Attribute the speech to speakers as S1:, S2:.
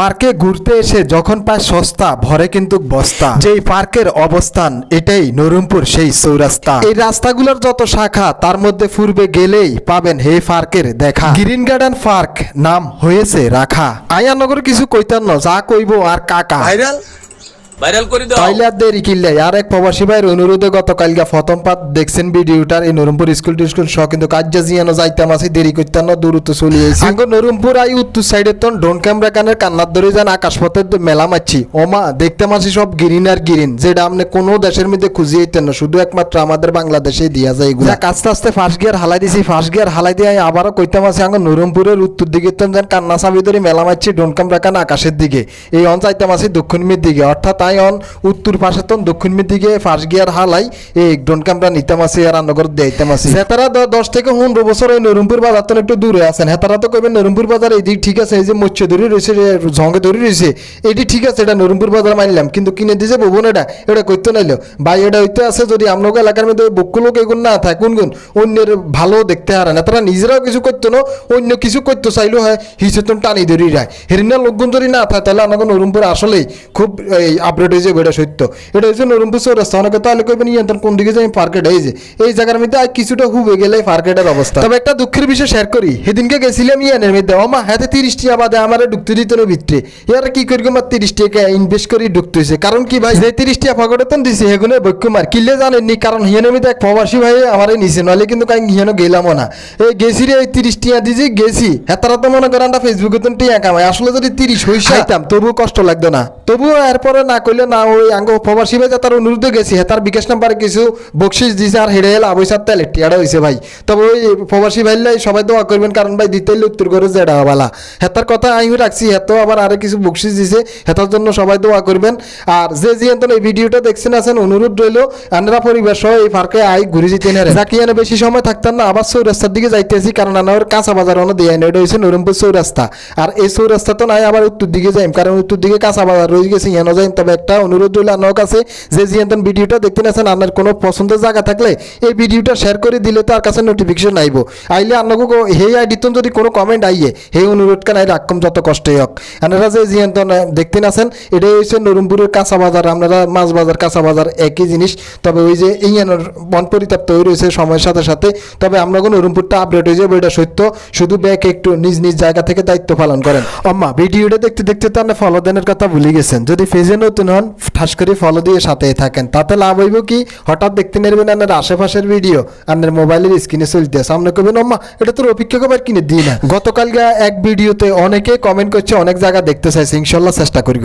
S1: পার্কে ঘুরতে এসে যখন পায় সস্তা, ভরে কিন্তু বস্তা। যেই পার্কের অবস্থান, এটাই নরুমপুর সেই সৌরাস্তা এই রাস্তাগুলোর যত শাখা, তার মধ্যে ফুরবে গেলেই পাবেন হে পার্কের দেখা। গ্রিন গার্ডেন পার্ক নাম হয়েছে রাখা। আয়ানগর কিছু কইতাম না যা কইব আর কাকা।
S2: ভাইরাল? ভাইরাল করে দাও।
S1: তাইলে আর দেরি আর এক প্রবাসী ভাইয়ের অনুরোধে গতকালকে প্রথম পাত দেখছেন ভিডিওটার। এই নরমপুর স্কুল টিস্কুল সহ কিন্তু কাজ জিয়ানো যাইতাম আছে দেরি করতাম না দূরত্ব আঙ্গ নরমপুর আই উত্তর সাইডের তন ডোন ক্যামেরা কানের কান্নার ধরে যান আকাশপথের মেলা মারছি। ওমা দেখতে মাছি সব গ্রিন আর গ্রিন যেটা আপনি কোনো দেশের মধ্যে খুঁজে যেতেন না শুধু একমাত্র আমাদের বাংলাদেশে দিয়া যায় এগুলো। আস্তে আস্তে ফার্স্ট গিয়ার হালাই দিছি ফার্স্ট গিয়ার হালাই দিয়ে আবারও কইতাম আছে আঙ্গ নরমপুরের উত্তর দিকে তো যেন কান্না চাবি ধরে মেলা মারছি ডোন ক্যামেরা কান আকাশের দিকে। এই অন চাইতাম আছি দক্ষিণ মের দিকে অর্থাৎ অন উত্তর পাশে তন দক্ষিণ দিকে গিয়ার হালাই, এই ডোন ক্যামেরা নিতাম আছে আর রান্নাঘর দিতাম আছে হেতারা দ- দশ থেকে পনেরো বছর এই নরমপুর বাজার তো একটু দূরে আছেন। হেতারা তো কইবেন নরমপুর বাজার এই দিক ঠিক আছে, এই যে মৎস্য ধরে রয়েছে জঙ্গে ধরে রয়েছে, এটি ঠিক আছে, এটা নরমপুর বাজার মানলাম, কিন্তু কিনে দিয়েছে ববন এটা এটা করতে নাইলো। ভাই, এটা হইতে আছে যদি আপনাকে এলাকার মধ্যে বক্ষ লোক এগুলো না থাকে কোন গুণ অন্যের ভালো দেখতে হারে না তারা নিজেরাও কিছু করতো না, অন্য কিছু করতে চাইলেও হয় হিসেতন টানি ধরি রায় হেরিনা লোকগুণ যদি না থাকে, তাহলে আমাকে নরমপুর আসলেই খুব, এই আপডেট হয়েছে এটা সত্য। এটা হচ্ছে নরমপুর চৌরাস্তা অনেকে তাহলে কইবেন ইয়ন্তন কোন দিকে যাই পার্কেট যে। এই জায়গার মধ্যে আর কিছুটা হুবে গেলে পার্কেটের অবস্থা। তবে একটা দুঃখের বিষয় শেয়ার করি। সেদিনকে গেছিলাম ইয়ানের মধ্যে। ও মা হাতে তিরিশ টাকা বাদে আমার ঢুকতে দিত না ভিতরে। এর কি করি আমার তিরিশ টাকা ইনভেস্ট করে ঢুকতেছে কারণ কি ভাই যে তিরিশ টাকা তো দিছে হেগুনে বৈকুমার কিলে জানেননি কারণ হিয়ানের মধ্যে এক প্রবাসী ভাই আমার নিচে নলে কিন্তু কাই হিয়ানো গেলামও না। এই গেছি রে এই তিরিশ টাকা দিয়েছি গেছি। হেতারা তো মনে করেন ফেসবুকে তো টিয়া কামাই। আসলে যদি তিরিশ হইছে খাইতাম তবুও কষ্ট লাগতো না। তবুও এরপরে না কইলে না, ওই আঙ্গ প্রবাসী ভাই তার অনুরোধে গেছি হেতার বিকাশ নাম্বারে কিছু বকশিস দিছে আর হেরে এলা আবৈসার তেল টিয়াটা হয়েছে ভাই। তবে ওই প্রবাসী ভাইলাই সবাই দোয়া করবেন, কারণ ভাই দিতে উত্তর করে জেডা বালা। হেতার কথা আইও রাখছি হেতো আবার আরও কিছু বকশিস দিছে হেতার জন্য সবাই দোয়া করবেন। আর যে জিয়ান্তন এই ভিডিওটা দেখছেন, আছেন, অনুরোধ রইল আনারা পরিবার সহ এই পার্কে আই ঘুরে যেতে না যাকে এনে বেশি সময় থাকতাম না, আবার চৌরাস্তার দিকে যাইতেছি, কারণ আনার কাঁচা বাজার অন্য দিয়ে এটা হয়েছে নরমপুর চৌরাস্তা। আর এই চৌরাস্তা তো নাই, আবার উত্তর দিকে যাইম, কারণ উত্তর দিকে কাঁচা বাজার রয়ে গেছে, ইয়ানো যাইম, তবে একটা অনুরোধ রইল আপনার কাছে। যে জিয়ান্তন ভিডিওটা দেখতে আছেন আপনার কোনো পছন্দের জায়গা থাকলে এই ভিডিওটা শেয়ার করে দিলে তো আর কাছে নোটিফিকেশন আইব। আইলে আপনাকে হে আইডিতন যদি কোনো কমেন্ট আইয়ে হে অনুরোধ কেন রাখম যত কষ্টই হোক। আপনারা যে জিয়ান্তন দেখতে আছেন এটাই হচ্ছে নরমপুরের কাঁচা বাজার, আপনারা মাছ বাজার, কাঁচা বাজার একই জিনিস। তবে ওই যে ইয়ানোর বন পরিতাপ্ত হয়ে রয়েছে সময়ের সাথে সাথে, তবে আমরা নরমপুরটা আপডেট হয়ে যাবে, এটা সত্য। শুধু ব্যাক একটু নিজ নিজ জায়গা থেকে দায়িত্ব পালন করেন। অম্মা ভিডিওটা দেখতে দেখতে তো আপনি ফলো দেনের কথা ভুলে গেছেন। যদি ফেজে নতুন হন ঠাস করে ফলো দিয়ে সাথেই থাকেন। তাতে লাভ হইব কি? হঠাৎ দেখতে নেবেন আপনার আশেপাশের ভিডিও আপনার মোবাইলের স্ক্রিনে চলতে। সামনে করবেন অম্মা এটা তোর অপেক্ষা করবার কিনে দিই না? গতকালকে এক ভিডিওতে অনেকে কমেন্ট করছে, অনেক জায়গা দেখতে চাইছে, ইনশাল্লাহ চেষ্টা করি